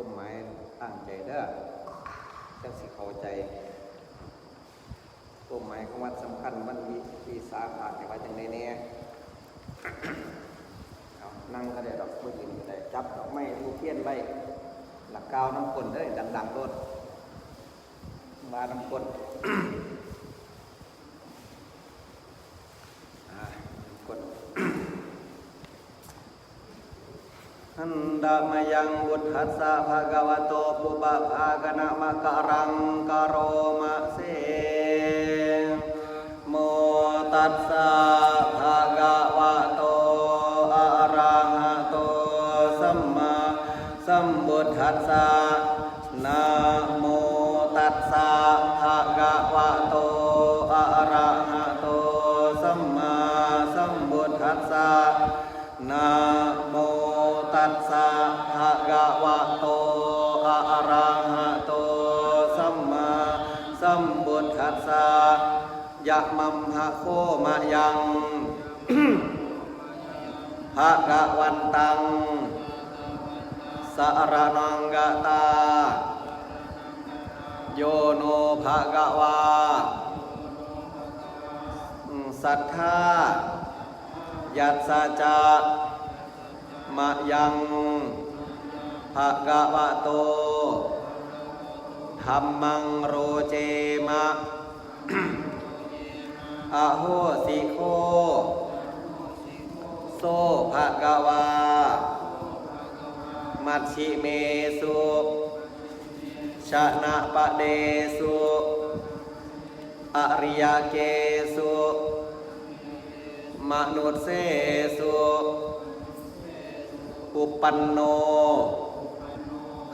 ความหมายตั้งใจเด้อจังสิเข้าใจความหมายของวัดสำคัญมันมีมีสาขาแต่ว่าจังไดเน่ยนั่งก็ได้ดอกผู้หญิงก็ได้จับดอกไม้ผู้เพี้ยนไว้หลักกาวน้ำกลนได้ดังๆรถมาน้ำกลน อ่าน้ำกลน หัน ดามยังบุตทัสสะภะคะวะโตปุบะภาคณะมะกะรังกะโรมะเสโมตัสสะ โคมะยัง ภะคะวันตัง สารนังกะตา โยโนภะคะวา สัทธา ยัสสะจะมะยังภะกะวะโตธรรมังโรเจมะ อะโหสิโค โซภะกวา มัชชิเมสุชนะปะเดสุอริยเกสุมนุษเสสุอุปันโน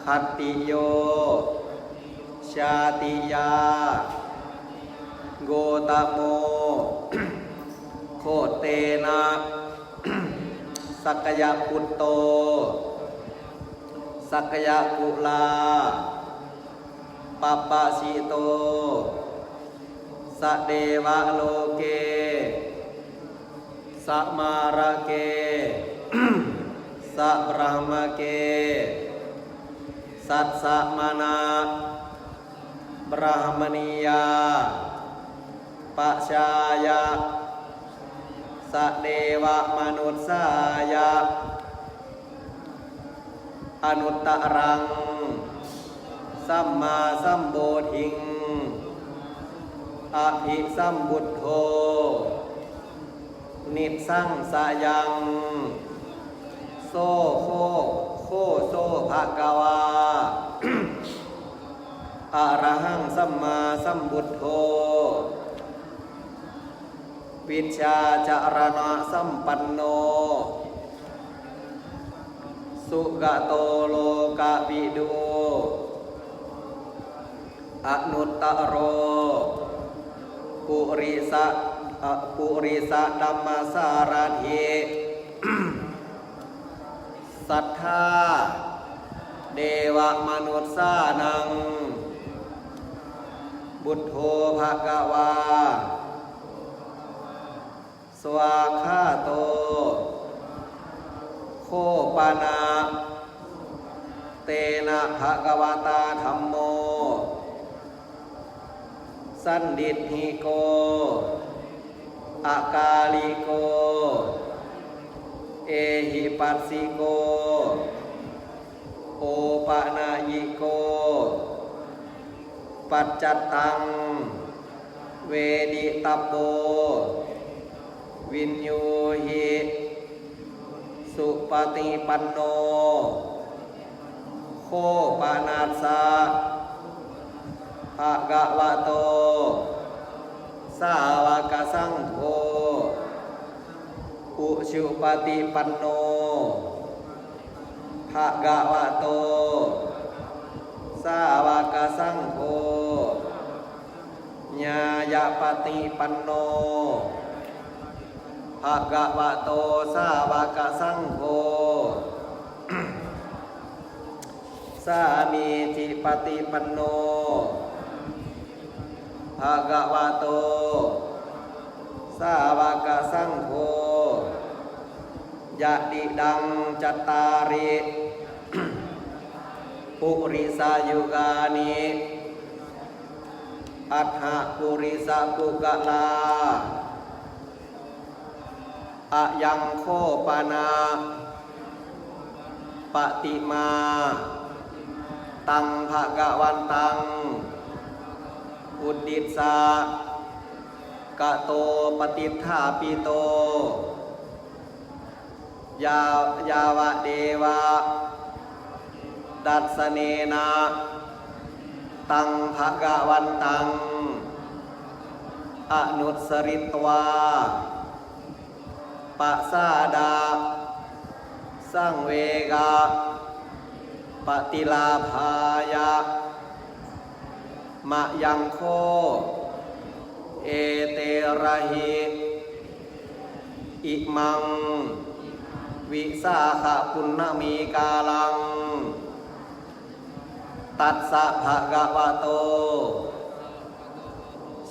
ขัตติโย ชาติยา โกตโม คเตนะสักยะปุตโต สักยะกุลาปปปะสิโต สเดวะโลเกสะมาระเกสัพรหมเก สัตสมานาบรหมณียาปะชายะ สเดวะมนุษสายะอนุตตรัง สัมมาสัมโบธิง อภิสัมบุตโธ นิสสังสายัง โซโคโคโซภะกวาอะระหังสัมมาสัมบุตโธ วิชาจารณะสัมปันโน สุกโตโลกาวิดูอนุตตโร ปุริสะอปุริสะดัมมาสารถิสัทธา เดวะมนุษย์สานัง บุตโธภะกวา สวาคาโต โคปานา เตนะภะกวาตาธรรมโม สันดิตหิโก อากาลิโก เอหิปัสสิโก โอปะนายิโก ปัจจัตตัง เวดิตปโป วินยูหิสุปฏิปันโน โคปานาสาภะกะวะโต สาวกสังโฆอุชุปฏิปันโนภะกะวะโต สาวกสังโฆญายปฏิปันโน ภะกะวะโตสาวกสังโฆสามีจิปฏิปันโนภะคะวะโต สาวกสังโฆยะดิดังจัตตาริปุริสายุกานิอัฏฐปุริสปุกลา อะยังโคปานาปฏิมา ตังภะกะวันตัง อุดดิสากะโตปฏิทาปิโต ยายาวะเดวะ ดัสเนนะ ตังภะกะวันตัง อนุสริตวา ปัสาดาสังเวกาปฏิลาภายะ มะยังโค เอเตระหิอิมัง วิสาขปุณณมีกาลัง ตัสสะภะกะวะโต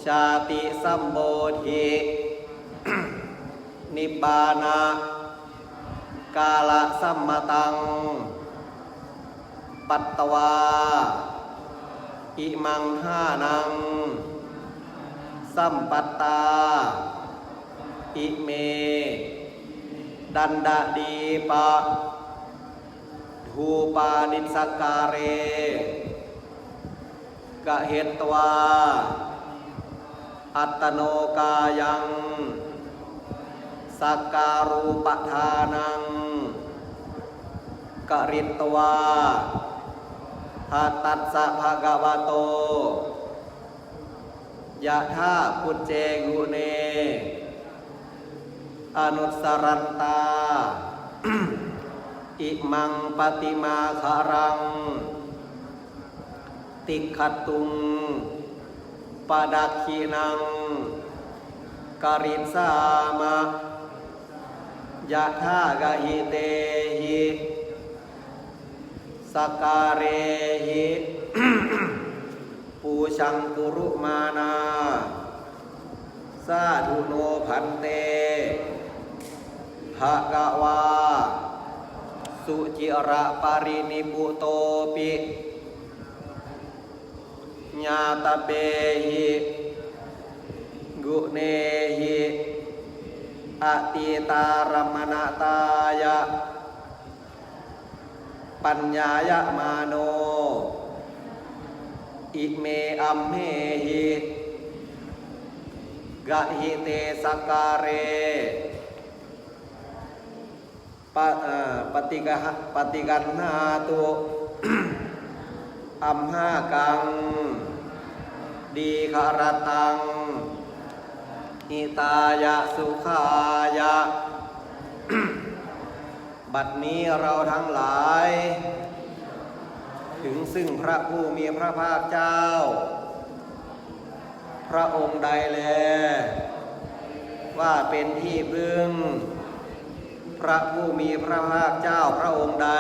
ชาติสัมโบธิ นิบานากาลสัมมตัง ปัตตวา อิมังห้านัง สัมปัตตา อิเม ดันดาดีปะทูปานิสการเรกะเหตตวา อัตโนกายัง สักการูปทานังกริตวาหัตตัสสะภะกวะโตยะธาพุจเจกุเน อนุสรันตา อิมังปฏิมาคารัง ติขตุงปดักขีนังกริสามะ ยะธากะหิเตหิสกการเรหิปูชังกุรุมานาสาธุโนพันเตภะกะวา สุจิระปารินิปุโตปิญาตเปหิ กุเนหิ อติตารมณตายะ ปัญญายะมาโน อิเมอัมเมหิกะหิเตสกการเรปะปฏิกะหะปฏิกันนาตุอัมหากัง ดีคารตัง อิตายะสุขายะ บัดนี้เราทั้งหลาย ถึงซึ่งพระผู้มีพระภาคเจ้า พระองค์ใดแล ว่าเป็นที่พึ่ง พระผู้มีพระภาคเจ้าพระองค์ใด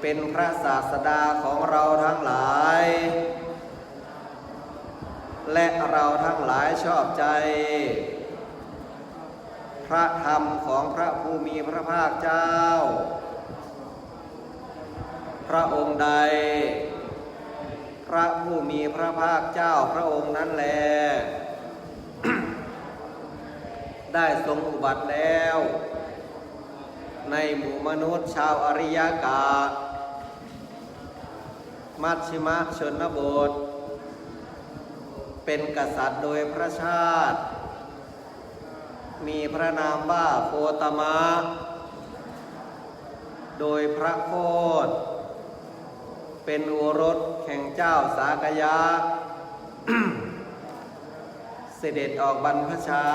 เป็นพระศาสดาของเราทั้งหลาย และเราทั้งหลายชอบใจ พระธรรมของพระผู้มีพระภาคเจ้า พระองค์ใด พระผู้มีพระภาคเจ้าพระองค์นั้นแล ได้ทรงอุบัติแล้ว ในหมู่มนุษย์ชาวอริยกา มัชชิมะชนบท เป็นกษัตริย์โดยพระชาติ มีพระนามว่าโคตมะ โดยพระโคดเป็นโอรสแห่งเจ้าสากยะ เสด็จออกบรรพชา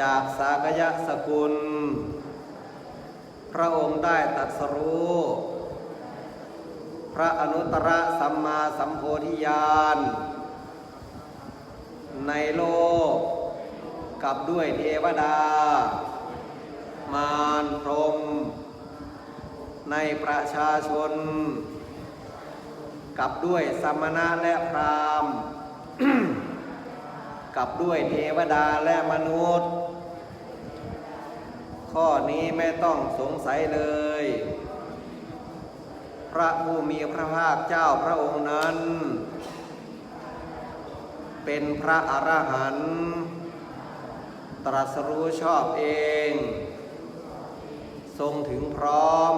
จากสากยะสกุล พระองค์ได้ตรัดสรู้ พระอนุตตรสัมมาสัมโพธิญาณ ในโลกกับด้วยเทวดา มารพรหมในประชาชน กับด้วยสมณะและพราหมณ์กับด้วยเทวดาและมนุษย์ ข้อนี้ไม่ต้องสงสัยเลย พระผู้มีพระภาคเจ้าพระองค์นั้น เป็นพระอรหันต์ตรัสรู้ชอบเอง ทรงถึงพร้อม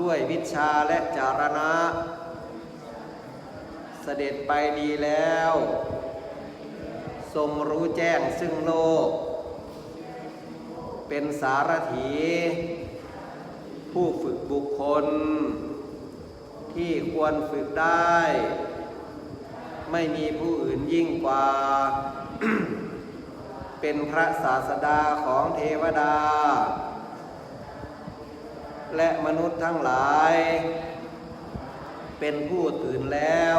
ด้วยวิชาและจารณะ เสด็จไปดีแล้ว ทรงรู้แจ้งซึ่งโลก เป็นสารถี ผู้ฝึกบุคคล ที่ควรฝึกได้ ไม่มีผู้อื่นยิ่งกว่า เป็นพระศาสดาของเทวดา และมนุษย์ทั้งหลาย เป็นผู้ตื่นแล้ว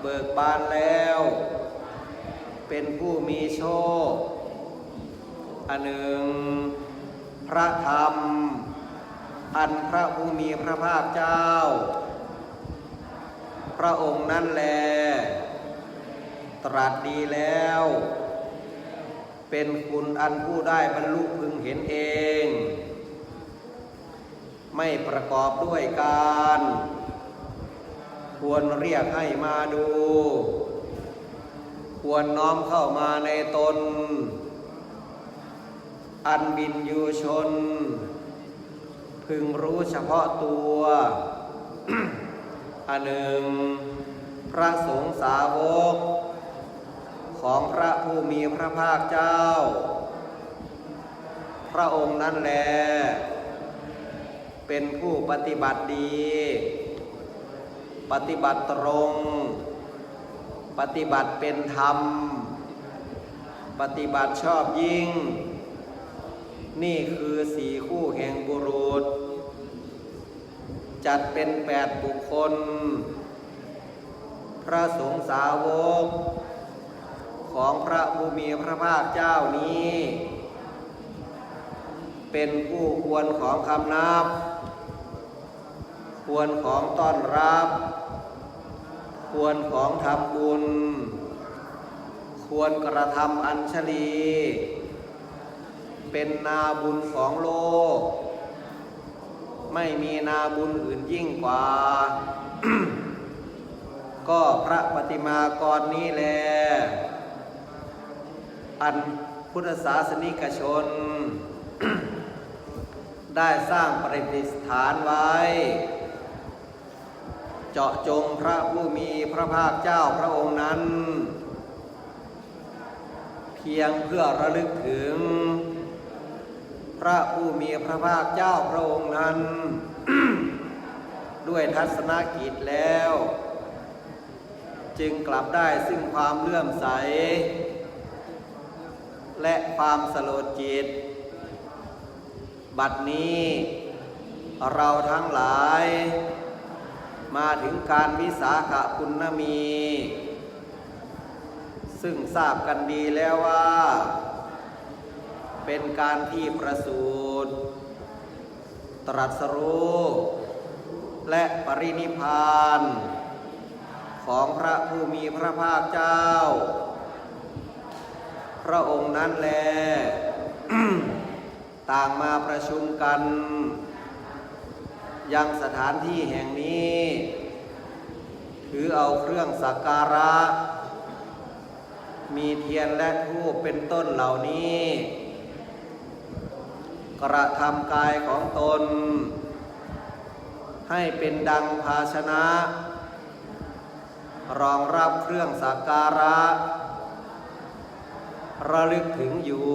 เบิกบานแล้ว เป็นผู้มีโชคอันหนึ่งพระธรรม อันพระผู้มีพระภาคเจ้า พระองค์นั้นแล ตรัสดีแล้ว เป็นคุณอันผู้ได้บรรลุพึงเห็นเอง ไม่ประกอบด้วยการ ควรเรียกให้มาดู ควรน้อมเข้ามาในตน อันบินยูชน พึงรู้เฉพาะตัว อันหนึ่ง พระสงฆ์สาวก ของพระผู้มีพระภาคเจ้า พระองค์นั้นแล เป็นผู้ปฏิบัติดี ปฏิบัติตรง ปฏิบัติเป็นธรรม ปฏิบัติชอบยิ่ง นี่คือสี่คู่แห่งบุรุษ จัดเป็นแปดบุคคล พระสงฆ์สาวก ของพระผู้มีพระภาคเจ้านี้ เป็นผู้ควรของคำนับ ควรของต้อนรับ ควรของทำบุญ ควรกระทำอัญชลี เป็นนาบุญของโลก ไม่มีนาบุญอื่นยิ่งกว่า ก็พระปฏิมากรนี้แล อันพุทธศาสนิกชน ได้สร้างประดิษฐานไว้ เจาะจงพระผู้มีพระภาคเจ้าพระองค์นั้น เพียงเพื่อระลึกถึง พระผู้มีพระภาคเจ้าพระองค์นั้น ด้วยทัศนกิจแล้ว จึงกลับได้ซึ่งความเลื่อมใส และความสโลดจิต บัดนี้เราทั้งหลาย มาถึงการวิสาขคุณมี ซึ่งทราบกันดีแล้วว่า เป็นการที่ประสูติตรัสรู้และปรินิพาน ของพระผู้มีพระภาคเจ้า พระองค์นั้นแล ต่างมาประชุมกัน ยังสถานที่แห่งนี้ ถือเอาเครื่องสักการะ มีเทียนและธูปเป็นต้นเหล่านี้ กระทำกายของตน ให้เป็นดังภาชนะ รองรับเครื่องสักการะ ระลึกถึงอยู่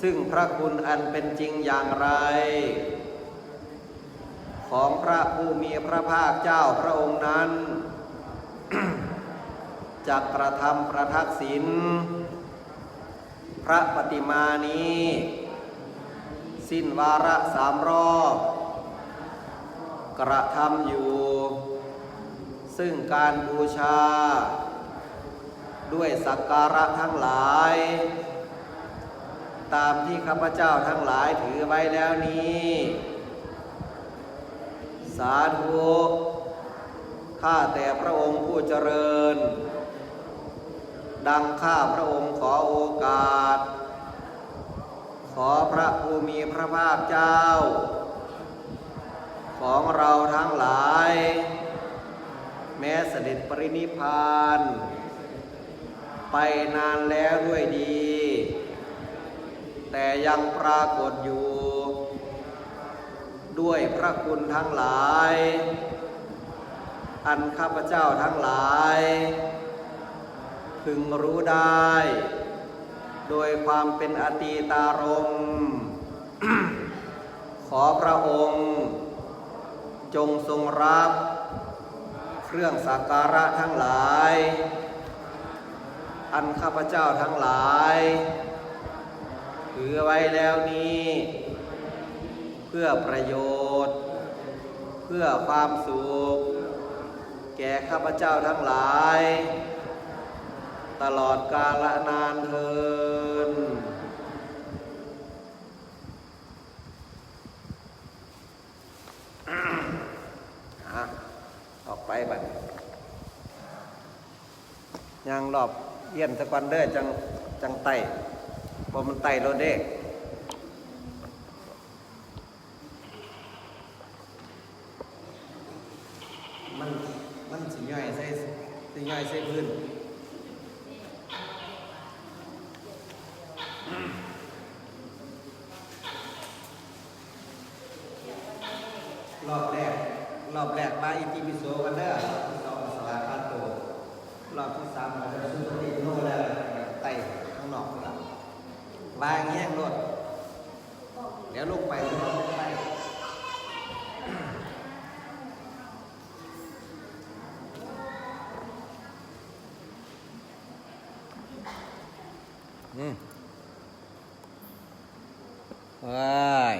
ซึ่งพระคุณอันเป็นจริงอย่างไร ของพระผู้มีพระภาคเจ้าพระองค์นั้นจะกระทำประทักษิณพระปฏิมานี้ สิ้นวาระสามรอบ กระทำอยู่ ซึ่งการบูชา ด้วยสักการะทั้งหลาย ตามที่ข้าพเจ้าทั้งหลายถือไว้แล้วนี้ สาธุข้าแต่พระองค์ผู้เจริญ ดังข้าพระองค์ขอโอกาส ขอพระภูมิพระภาคเจ้า ของเราทั้งหลาย แม้เสด็จปรินิพาน ไปนานแล้วด้วยดี แต่ยังปรากฏอยู่ ด้วยพระคุณทั้งหลาย อันข้าพเจ้าทั้งหลาย พึงรู้ได้ โดยความเป็นอตีตารม ขอพระองค์ จงทรงรับ เครื่องสักการะทั้งหลาย อันข้าพเจ้าทั้งหลาย ถือไว้แล้วนี้ เพื่อประโยชน์ เพื่อความสุข แก่ข้าพเจ้าทั้งหลาย ตลอดกาลนานเทินอะออกไปบัดยังรอบเยี่ยนสะกวันเด้อจังจังไต่บ่มันไต่รถเด้ มันมันสิย่อยใส่สิย่อยใส่พื้นรอบแรก รอบแรกมาอิติปิโสกันเด้อรอบที่สองสลาคาโตรอบที่สามเราจะสุปฏิโนแล้วไต่ข้างนอกหลัง บางแย่งรถเดี๋ยวลูกไปแล้วก็ไต่ อืมว้าย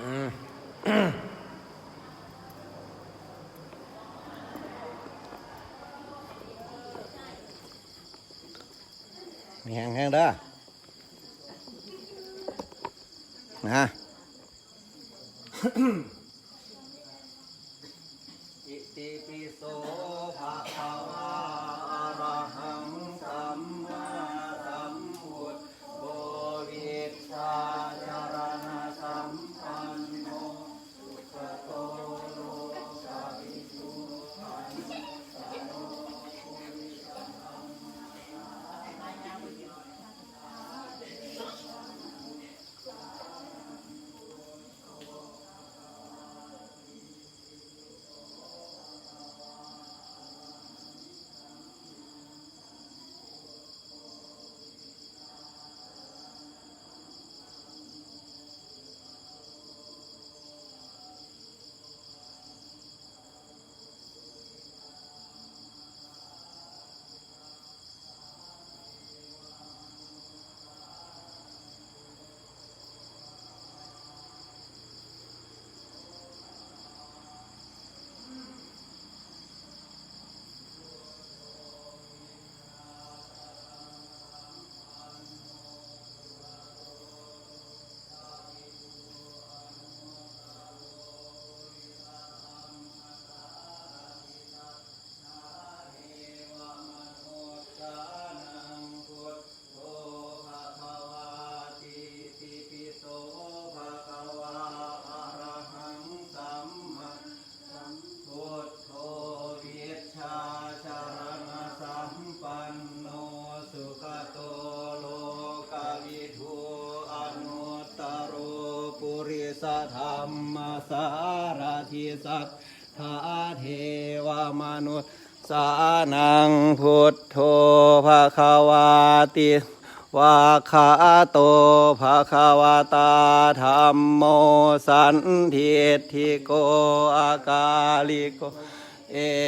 อืม มีแห้ งเด้อนะฮะ มนุษย์สานังพุทโธภะคะวาติวาคาโตภะคะวตาธรรมโมสันทิฏฐิโกอากาลิโกเอ